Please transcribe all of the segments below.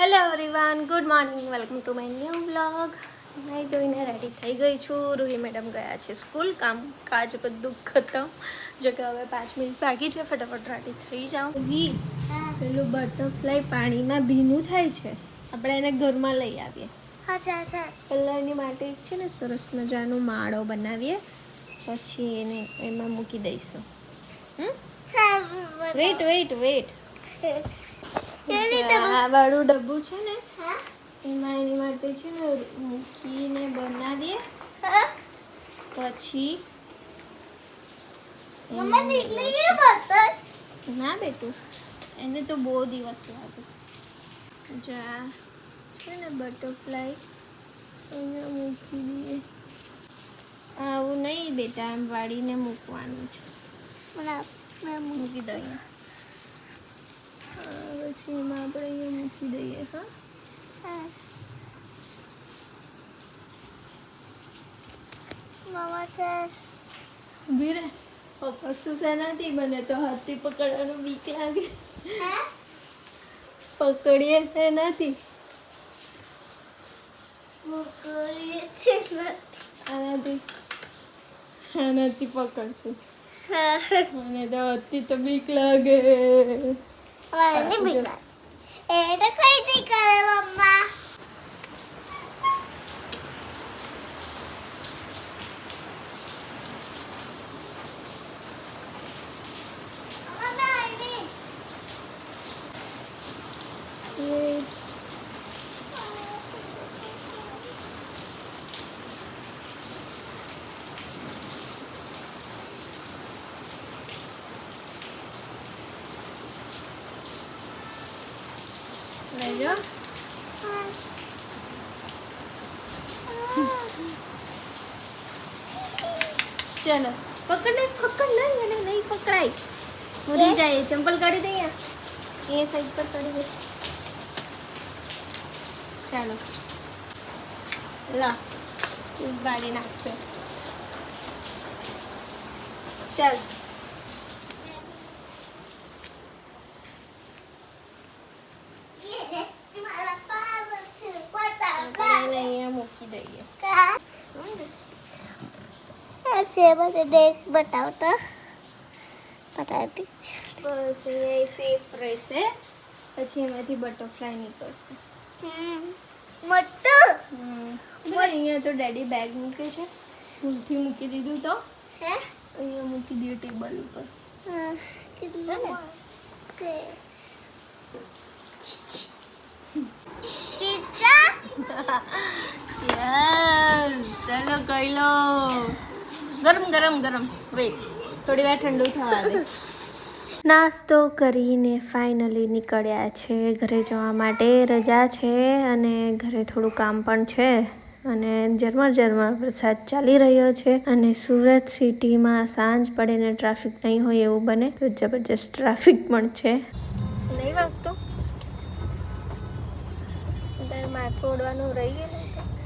Hello everyone good morning welcome to my new blog નાઈ ધોઈને ready થઈ ગઈ છું. રૂહી મેડમ ગયા છે સ્કૂલ કામ કાજ બધું ખતમ. જો કે હવે પાંચ મિનિટ બાકી છે. ફટાફટ રેડી થઈ જાઉં. વી પેલું બટરફ્લાય પાણીમાં ભીનું થાય છે. આપણે એને ઘરમાં લઈ આવીએ. પહેલાં એની માટે છે ને સરસ મજાનો માળો બનાવીએ. પછી એને એમાં મૂકી દઈશું. વેઇટ વેઇટ વેઇટ આ વાળું ડબ્બુ છે ને એમાં એની માટે છે ને મૂકીને બનાવીએ. પછી ના બેટું એને તો બહુ દિવસ લાગે. જા છે ને બટરફ્લાય એને મૂકી દઈએ. આવું નહીં બેટા એમ વાળીને મૂકવાનું છે. મૂકી દઈએ. પછી એમાં આપણે અહીંયા મૂકી દઈએ હા? ઊભી રહે પકડશું શેનાથી બને? તો હાથથી પકડવાનું બીક લાગે. પકડીએ શેનાથી? આનાથી. આનાથી પકડશું. મને તો હાથથી તો બીક લાગે. Olha, nem brinca. É, tá caindo, cara, mamá. Mamãe, vem. લેજો ચલો પકડ નહીં પકડ નહીં એને નહીં પકડાય. ઉડી જાય ચંપલ કાઢી દઈએ. એ સાઈડ પર કાઢી દે ચાલો. લા બાળી નાખશે ચાલ આપણે એને અહીંયા મૂકી દઈએ સેબ દેખ બતાવો તો બસ અહીંયા સેફ રહેશે પછી એમાંથી બટરફ્લાય નીકળશે મોટું અહીંયા તો ડેડી બેગ મૂકે છે ભૂલથી મૂકી દીધું તો હે અહીંયા મૂકી દીધું ટેબલ ઉપર કેટલું છે ચલો કઈ લો ગરમ ગરમ ગરમ. વેટ થોડી વાર ઠંડુ થવા દે. નાસ્તો કરીને ફાઇનલી નીકળ્યા છે. ઘરે જવા માટે રજા છે અને ઘરે થોડું કામ પણ છે અને ઝરમર ઝરમર વરસાદ ચાલી રહ્યો છે અને સુરત સિટીમાં સાંજ પડે ને ટ્રાફિક નહીં હોય એવું બને તો જબરજસ્ત ટ્રાફિક પણ છે. નહીં વાગતો? માથું ઓળવાનું રહી ગયું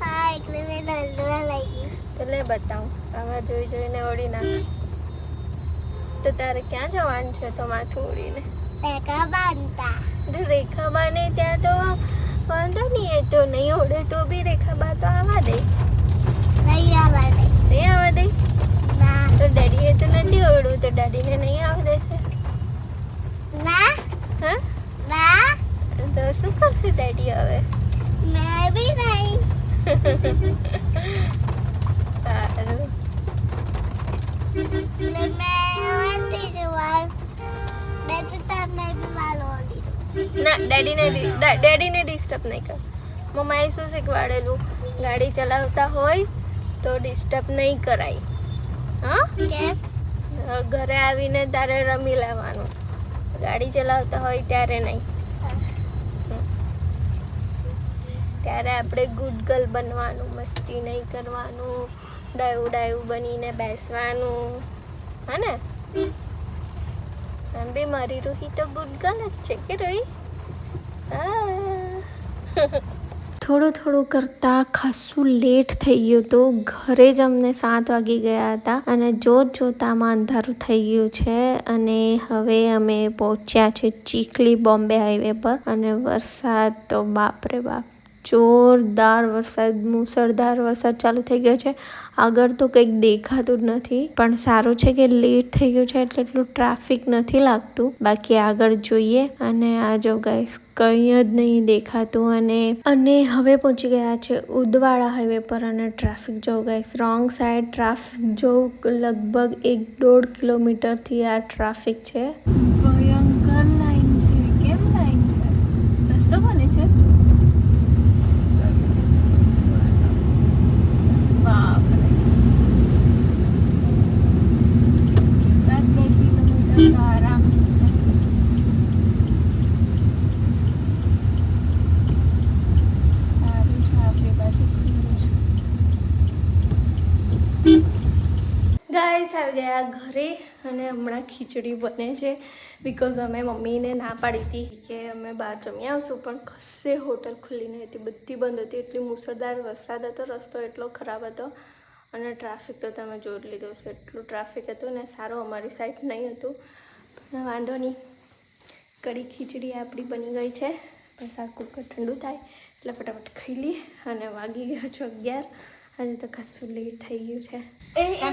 હા એટલે મેં નલવા લાગી. તો લે બતાવું. આમાં જોઈ જોઈને ઓળી નાખ. તો તારે ક્યાં જવાનું છે? તો માથું ઓળીને રેખા બાંધતા. રેખા રેખાબાને ત્યાં તો વાંધો નહીં એ તો નહીં ઓળે તો બી રેખા બા તો આવવા દે. નહીં આવડે નહીં આવવા દે? ના. તો ડેડીએ તો નથી ઓળવું તો ડેડીને નહીં આવવા દેશે? ના. હા? ના. તો શું કરશે ડેડી હવે? ને ડેડીને ડેડીને ડિસ્ટર્બ નહીં કર. મમ્માએ શું શીખવાડેલું? ગાડી ચલાવતા હોય તો ડિસ્ટર્બ નહીં કરાય. હા? ઘરે આવીને તારે રમી લેવાનું. ગાડી ચલાવતા હોય ત્યારે નહીં. ત્યારે આપણે ગુડ ગર્લ બનવાનું, મસ્તી નહીં કરવાનું, ડાયું ડાયું બનીને બેસવાનું. હા ને એમ બી મારી રૂહી તો ગુડ ગર્લ જ છે કે રોહી? થોડું થોડું કરતાં ખાસું લેટ થઈ ગયું હતું ઘરે જ અમને સાત વાગી ગયા હતા અને જોત જોતામાં અંધારું થઈ ગયું છે અને હવે અમે પહોંચ્યા છે ચીખલી બોમ્બે હાઈવે પર અને વરસાદ તો બાપરે બાપ. જોરદાર વરસાદ, મુસળધાર વરસાદ ચાલુ થઈ ગયો છે. આગળ તો કંઈક દેખાતું જ નથી, પણ સારું છે કે લેટ થઈ ગયું છે એટલે એટલું ટ્રાફિક નથી લાગતું. બાકી આગળ જોઈએ અને આ જો ગાઈસ કંઈ જ નહીં દેખાતું અને અને હવે પહોંચી ગયા છે ઉદવાડા હાઈવે પર અને ટ્રાફિક જો ગાઈસ રોંગ સાઈડ ટ્રાફિક જો લગભગ એક દોઢ કિલોમીટરથી આ ટ્રાફિક છે ભયંકર લાઈન છે કેમ લાઈન છે રસ્તો બને છે બાપરે એકાદ બે કિલોમીટર તો આરામથી છે સારું છે આપણી બાજુ ખુલ્લું છે ગાઈસ આવી ગયા ઘરે અને હમણાં ખીચડી બને છે. બિકોઝ અમે મમ્મીને ના પાડી હતી કે અમે બહાર જમી આવશું, પણ કશે હોટલ ખુલ્લી નહીં હતી, બધી બંધ હતી. એટલી મુસળધાર વરસાદ હતો, રસ્તો એટલો ખરાબ હતો અને ટ્રાફિક તો તમે જોઈ લીધો છે એટલું ટ્રાફિક હતું ને, સારું અમારી સાઈડ નહીં હતું. પણ વાંધો નહીં. કઢી ખીચડી આપણી બની ગઈ છે. પણ આ કુકર ઠંડુ થાય. એટલે ફટાફટ ખાઈ લઈએ અને વાગી ગયા છો અગિયાર. આજે તો કશું લેટ થઈ ગયું છે. આ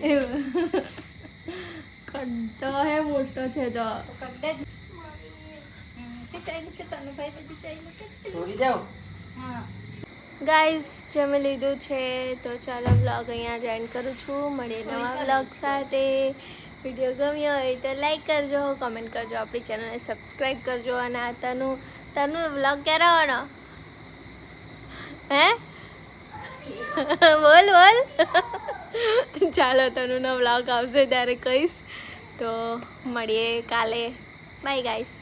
જેવો કડ્ડો હે મોટો છે તો ગાઈઝ જમી લીધું છે તો ચાલો વ્લોગ અહીંયા જોઈન કરું છું. મળીએ નવા વ્લોગ સાથે. વીડિયો ગમ્યો હોય તો લાઈક કરજો કમેન્ટ કરજો, આપણી ચેનલને સબસ્ક્રાઈબ કરજો અને આ તનું, તનુ વ્લોગ ક્યારે આવવાનો? હે? બોલ બોલ. ચાલો, તનુનો વ્લોગ આવશે ત્યારે કહીશ. તો મળીએ કાલે. Bye guys